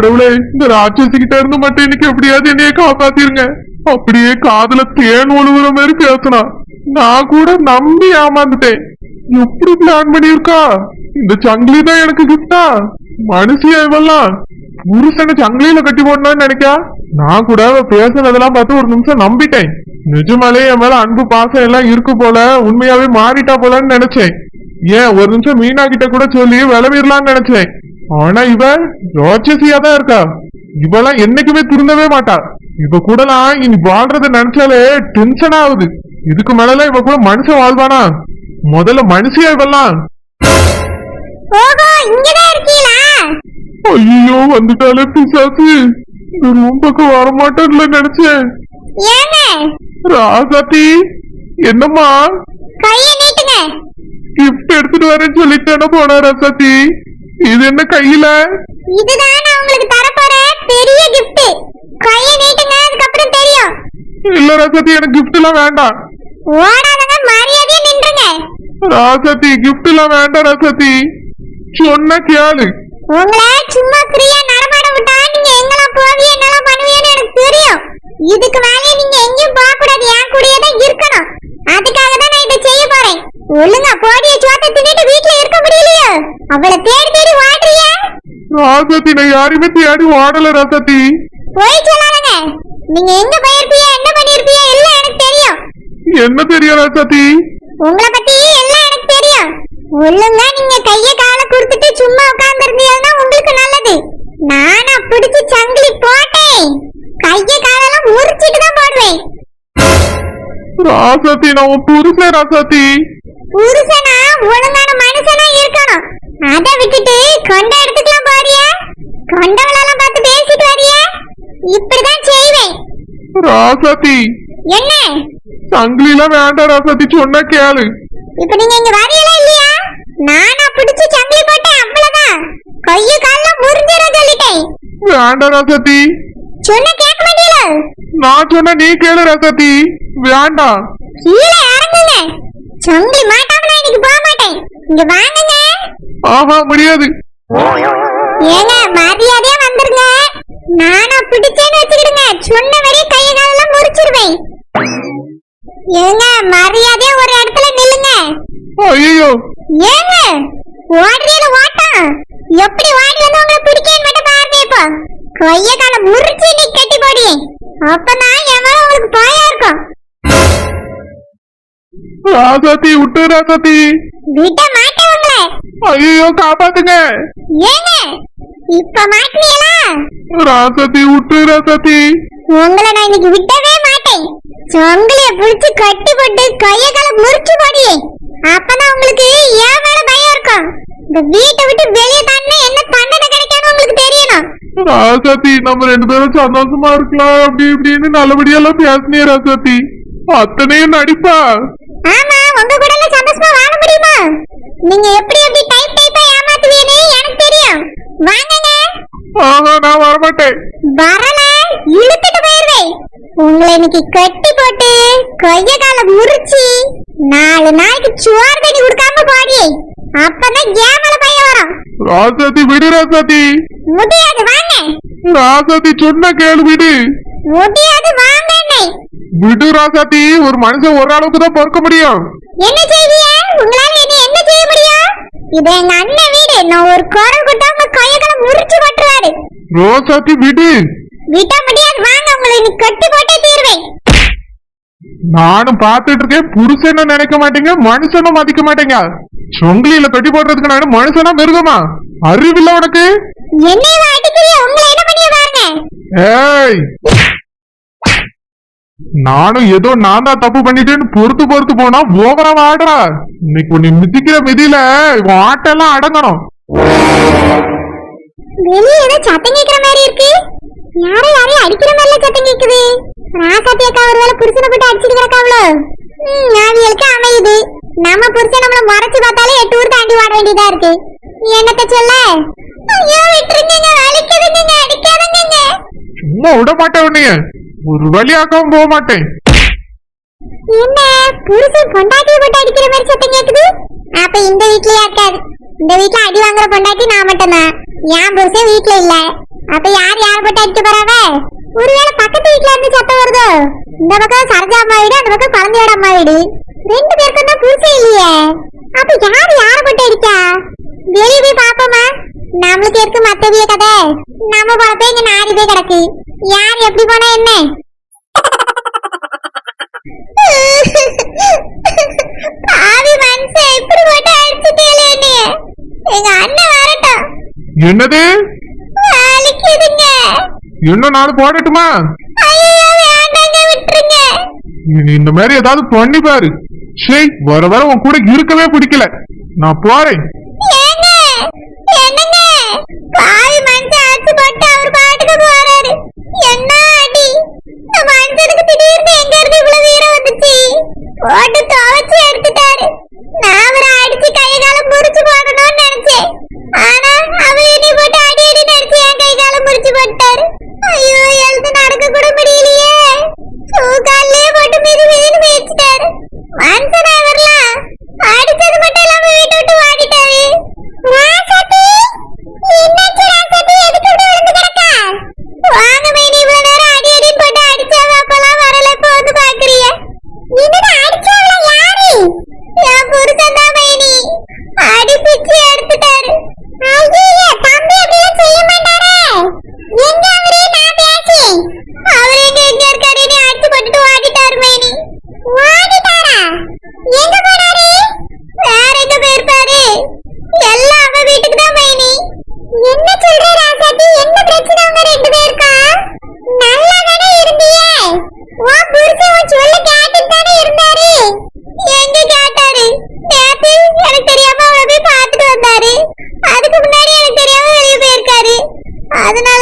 கடவுளே இந்த ராட்சசி கிட்ட இருந்து மட்டும் இன்னைக்கு எப்படியாவது என்னைய காப்பாத்திருங்க. அப்படியே காதுல தேன் ஒழுகுற மாதிரி பேசினா நான் கூட நம்பி ஏமாந்துட்டேன். எப்படி பிளான் பண்ணிருக்கா இந்த சங்கிலி தான் எனக்கு கிஃப்டா மனுஷியா இவெல்லாம்? புருஷனை சங்கிலியில கட்டி போடணும்னு நினைக்கா? நான் கூட பேசுனதெல்லாம் பார்த்து ஒரு நிமிஷம் நம்பிட்டேன். நிஜமாலே என் மேல அன்பு பாசம் எல்லாம் இருக்கு போல உண்மையாவே மாறிட்டா போலன்னு நினைச்சேன். ஏன் ஒரு நிமிஷம் மீனா கிட்ட கூட சொல்லி விளவிடலாம்னு நினைச்சேன். ஆனா இவ ராட்சசியா தான் இருக்கா. இவெல்லாம் என்னைக்குமே திருந்தவே மாட்டா. இவ கூடலாம் இனி வாழ்றத நினைச்சாலே டென்ஷன் ஆகுது. இதுக்கு மேலாம் இவ கூட மனுஷன் வாழ்வானா? முதல்ல மனுஷியா இவெல்லாம் ஐயோ வந்துட்டாலே பிசாசு. இந்த ரூம் பக்கம் வரமாட்டேன்ல நினைச்சேன் ராசாத்தி என்னம்மா? கைய நீட்டுங்க. கிஃப்ட் எடுத்துட்டு வரேன்னு சொல்லிட்டு போனா ராசாத்தி. இது என்ன கையில? இதுதான் நான் உங்களுக்கு தரப்போற பெரிய gift? கைய நீட்டுங்க அதுக்கப்புறம் தெரியும். இல்ல ராசாத்தி எனக்கு gift எல்லாம் வேண்டாம். ஓடாதங்க மரியாதையா நின்றுங்க. ராசாத்தி gift எல்லாம் வேண்டாம் ராசாத்தி சொன்ன கேளு. உங்களை சும்மா ஃப்ரீயா நடமாட விட்டா நீங்க எங்கெல்லாம் போவீங்க என்னெல்லாம் பண்ணுவீங்கன்னு எனக்கு தெரியும். இதுக்கு மேலே நீங்க எங்கேயும் போக கூடாது என் கூடயே தான் இருக்கணும். அதுக்காக தான் நான் இதை செய்ய போறேன். ஒழுங்கா போடிய சோத்தை தின்னுட்டு வீட்ல இருக்க முடியலையோ? அவளை தேடி ராசாத்தி நான் யாரையுமே தேடி ஓடல ராசாத்தி போய் சொல்லாதங்க. நீங்க எங்க போயிருப்பீங்க என்ன பண்ணிருப்பீங்க எல்லாம் எனக்கு தெரியும். என்ன தெரியும் ராசாத்தி உங்களை பத்தி எல்லாம் எனக்கு தெரியும். ஒழுங்கா நீங்க கைய கால கொடுத்துட்டு சும்மா உட்கார்ந்து இருந்தீங்கன்னா உங்களுக்கு நல்லது. நானா பிடிச்சு சங்கிலி போட்டேன். கைய காலெல்லாம் முறிச்சிட்டு தான் போடுவேன். ராசாத்தி நான் உன் புருஷன் ராசாத்தி புருஷனா ஒழுங்கான மனுஷனா இருக்கணும். அதை விட்டுட்டு கொண்ட போறியா கொண்டவளெல்லாம் பார்த்து பேசிட்டு வரியா இப்படிதான் செய்வேன். ராசாத்தி என்ன? சங்கிலிலாம் வேண்டாம் ராசாத்தி சொன்ன கேளு. இப்ப நீங்க இங்க வரீங்களா இல்லையா? நானா பிடிச்சு சங்கிலி போட்டேன் அவ்வளவுதான். கைய காலெல்லாம் முறிஞ்சிட சொல்லிட்டேன். வேண்டாம் ராசாத்தி சொன்ன கேட்க மாட்டீங்களா? நான் சொன்ன நீ கேளு ராசாத்தி வேண்டாம். கீழே இறங்குங்க. சங்கிலி மாட்டாம நான் இன்னைக்கு போக மாட்டேன். இங்க வாங்குங்க ஆஹா முடியாது. ஏங்க மரியாதையா வந்துருங்க. நானா பிடிச்சேன்னு வச்சுக்கிடுங்க. சொன்ன வரையும் கைய காலெல்லாம் முறிச்சிருவேன். ஏங்க மரியாதையா ஒரு இடத்துல நில்லுங்க. ஐயோ. ஏங்க ஓடுறீல ஓட்டம் எப்படி ஓடி வந்து உங்களை பிடிக்கேன்னு மட்டும் பாருங்க இப்போ. கைய கால முறிச்சு நீ கட்டி போடி. அப்பதான் மேல உங்களுக்கு பாயா இருக்கும். ராசாத்தி விட்டு ராசாத்தி விட மாட்டேன் உங்களை. ஐயோ காப்பாத்துங்க. ஏங்க இப்ப மாட்டினீங்களா? ராசாத்தி விட்டு ராசாத்தி. உங்களை நான் இன்னைக்கு விடவே மாட்டேன். சொங்கலிய புடிச்சு கட்டி போட்டு கைய கால முறிச்சு போடி அப்பதான் உங்களுக்கு ஏன் மேல பயம் இருக்கும்? இந்த வீட்டை விட்டு வெளியே தானே என்ன தண்டனை கிடைக்காம உங்களுக்கு தெரியணும். ராசாத்தி நம்ம ரெண்டு பேரும் சந்தோஷமா இருக்கலாம். அப்படி இப்படின்னு நல்லபடியெல்லாம் பேசினே ராசாத்தி. அத்தனையும் நடிப்பா. ஆமா உங்க கூட எல்லாம் சந்தோஷமா வாழ முடியுமா? நீங்க எப்படி எப்படி வாங்குங்க ஆஹா நான் வரமாட்டேன். வரல இழுத்துட்டு போயிருவேன் உங்களை இன்னைக்கு கட்டி போட்டு கைய கால முறிச்சு நாலு நாளைக்கு சோறு தண்ணி கொடுக்காம போடி அப்பதான் ஏமல பையன் வரும். ராசாத்தி விடு ராசாத்தி முடியாது வாங்க. ராசாத்தி சொன்ன கேளு விடு. முடியாது வாங்க விடு ராசாத்தி ஒரு மனுஷன் ஒரு அளவுக்கு தான் பொறுக்க முடியும். என்ன செய்வீங்க உங்களால என்ன என்ன செய்ய முடியும்? இது எங்க அண்ணன் வீடு. நான் ஒரு குரல் கொடுத்தா உங்க கைய கால முறிச்சு போட்டுருவாரு ரோசாத்தி விடு. விட முடியாது வாங்க உங்களை இன்னைக்கு கட்டி போட்டே தீர்வேன். நானும் பார்த்துட்டு இருக்கேன். புருஷன்னு நினைக்க மாட்டீங்க மனுஷனும் மதிக்க மாட்டீங்க. சொங்கிலியில கட்டி போடுறதுக்கு நானு மனுஷனா மிருகமா? அறிவில்ல உனக்கு? என்னைய அடிக்கிறீங்க உங்களை என்ன பண்ணிய பாருங்க. ஏய்! நானும் ஏதோ நான் தான் தப்பு பண்ணிட்டேன்னு பொறுத்து பொறுத்து போனா ஓவரா ஆடுறா இன்னைக்கு உன்னை மிதிக்கிற மிதியில உன் ஆட்டெல்லாம் அடங்கணும். வெளியே ஏதோ சத்தம் கேக்குற மாதிரி இருக்கு. யாரோ யாரையும் அடிக்கிற மாதிரில சத்தம் கேக்குது. ராசாத்தி அக்கா ஒருவேளை புருஷனை போட்டு அடிச்சுட்டு கிடக்காவளோ? ம் ஆவியலுக்கு அமையுது. நம்ம புருஷன் நம்மள மறைச்சு பார்த்தாலே எட்டு ஊர் தாண்டி வாட வேண்டியதா இருக்கு. என்னத்த சொல்ல? ஐயோ விட்டுருங்க வலிக்குதுங்க அடிக்காதங்க சும்மா விட மாட்டேன் உன்னைய. ஒரு வழியாகவும் போக மாட்டேன். என்ன? புருஷன் பொண்டாட்டிய போட்டு அடிக்கிற மாதிரி சத்தம் கேட்குது அப்ப இந்த வீட்லயே இருக்காது. இந்த வீட்டுல அடி வாங்குற பொண்டாட்டி நான் மட்டும்தான். ஏன் புருஷன் வீட்டுல இல்ல. அப்ப யார் யார் போட்டு அடிக்க போறாவ ஒருவேளை பக்கத்து வீட்டுல இருந்து சத்தம் வருதோ? இந்த பக்கம் சரஜா அம்மா வீடு அந்த பக்கம் குழந்தையோட அம்மா வீடு. ரெண்டு பேருக்கும் தான் புருஷன் இல்லையே. அப்ப யார் யார போட்டு அடிக்கா வெளியே போய் பாப்போமா நம்மளுக்கு இருக்க பெரிய கதை. நம்ம பழப்பே இங்க நாரி கிடக்கு. யார் எப்படி போனா என்ன? என்னது? இன்னும் நாலு இந்த மாதிரி ஏதாவது பண்ணி பாரு. சரி வர உன் கூட இருக்கவே பிடிக்கல. நான் போறேன். பாதி மனுஷன் அடிச்சு போட்டு அவர் பாட்டுக்கு போறாரு. என்ன அடி? இந்த மனுஷனுக்கு திடீர்னு எங்க இருந்து இவ்வளவு வீரம் வந்துச்சு? போட்டு துவைச்சு எடுத்துட்டாரு. நான் அவரை அடிச்சு கையை காலம்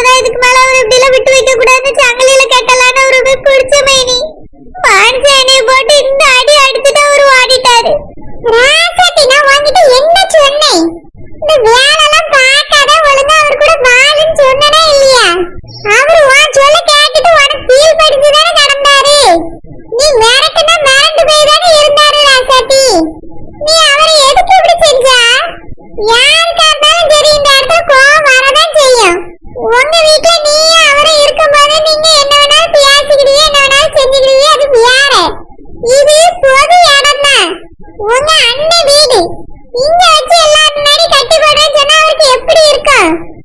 ஆனா இதுக்கு மேல அவர் இப்படி எல்லாம் விட்டு வைக்க கூடாதுன்னு சங்கிலியில கட்டலான்னு அவரு போய் பிடிச்ச மைனி. மான்சானியை போட்டு இந்த அடி அடிச்சுட்டு அவர் ஓடிட்டாரு. time.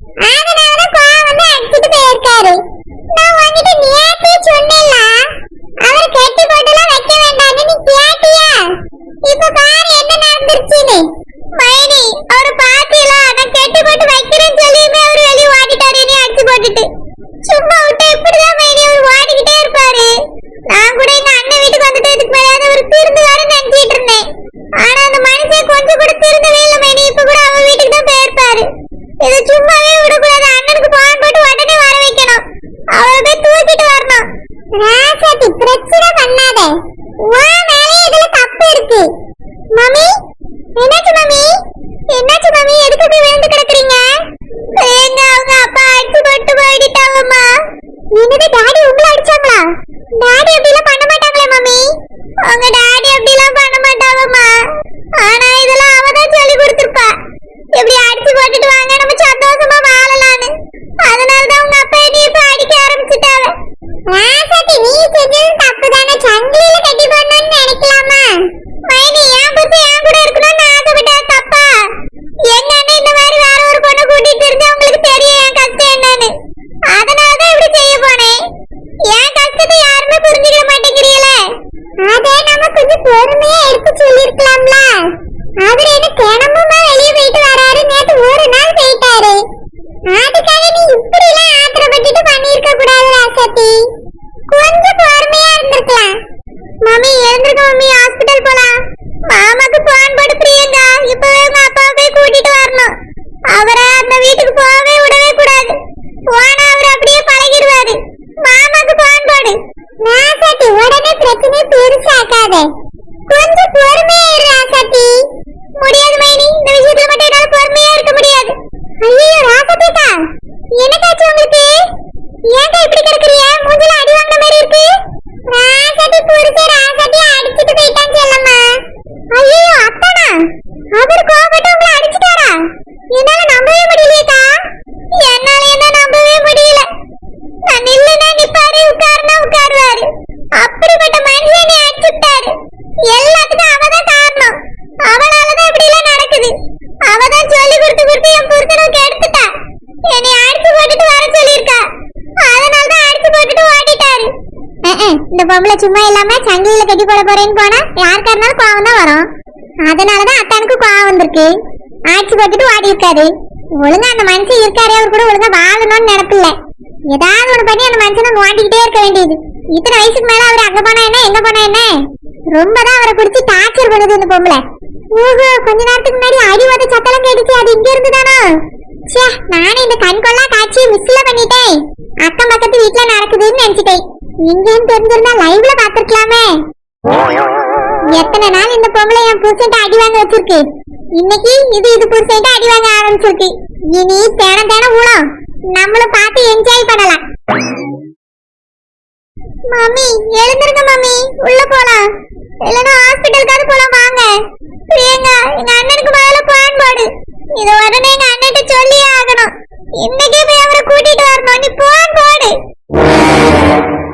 சாமி எதுக்கு இந்த பொம்பளை சும்மா இல்லாம சங்கிலியில கட்டி போட போறேன்னு போனா யாருக்கா இருந்தாலும் கோவம் தான் வரும். அதனாலதான் அத்தானுக்கு கோவம் வந்திருக்கு. ஆட்சி போட்டுட்டு ஓடி இருக்காரு. ஒழுங்கா அந்த மனுஷன் இருக்காரே அவர் கூட ஒழுங்கா வாழணும்னு நினைப்பில்ல. ஏதாவது ஒண்ணு பண்ணி அந்த மனுஷனை வாண்டிக்கிட்டே இருக்க வேண்டியது. இத்தனை வயசுக்கு மேல அவர் அங்க போனா என்ன எங்க போனா என்ன? ரொம்ப தான் அவரை பிடிச்சி டார்ச்சர் பண்ணுது இந்த பொம்பளை. ஓஹோ கொஞ்ச நேரத்துக்கு முன்னாடி அடி வத சத்தம் கேட்டுச்சு அது இங்க இருந்து தானோ ச்சே நானே இந்த கண்கொள்ளா காட்சியை மிஸ்ல பண்ணிட்டேன். அக்கம் பக்கத்து வீட்ல நடக்குதுன்னு நினைச்சிட்டேன். இங்கேன்னு தெரிஞ்சிருந்தா லைவ்ல பாத்துருக்கலாமே எத்தனை நாள் இந்த பொம்பளை என் புருஷன் அடி வாங்க வச்சிருக்கு? இன்னைக்கு இது இது புருஷன் அடி வாங்க ஆரம்பிச்சிருக்கு. இனி தேன தேன ஊழம் நம்மளும் பார்த்து என்ஜாய் பண்ணலாம். மம்மி எழுந்திருங்க மம்மி. உள்ள போலாம். இல்லனா ஹாஸ்பிடலுக்காவது போலாம் வாங்க. பிரியங்கா எங்க அண்ணனுக்கு முதல்ல பிளான் போடு. இது உடனே எங்க அண்ணிட்ட சொல்லியே ஆகணும். இன்னைக்கே போய் அவரை கூட்டிட்டு வரணும். நீ பிளான் போடு.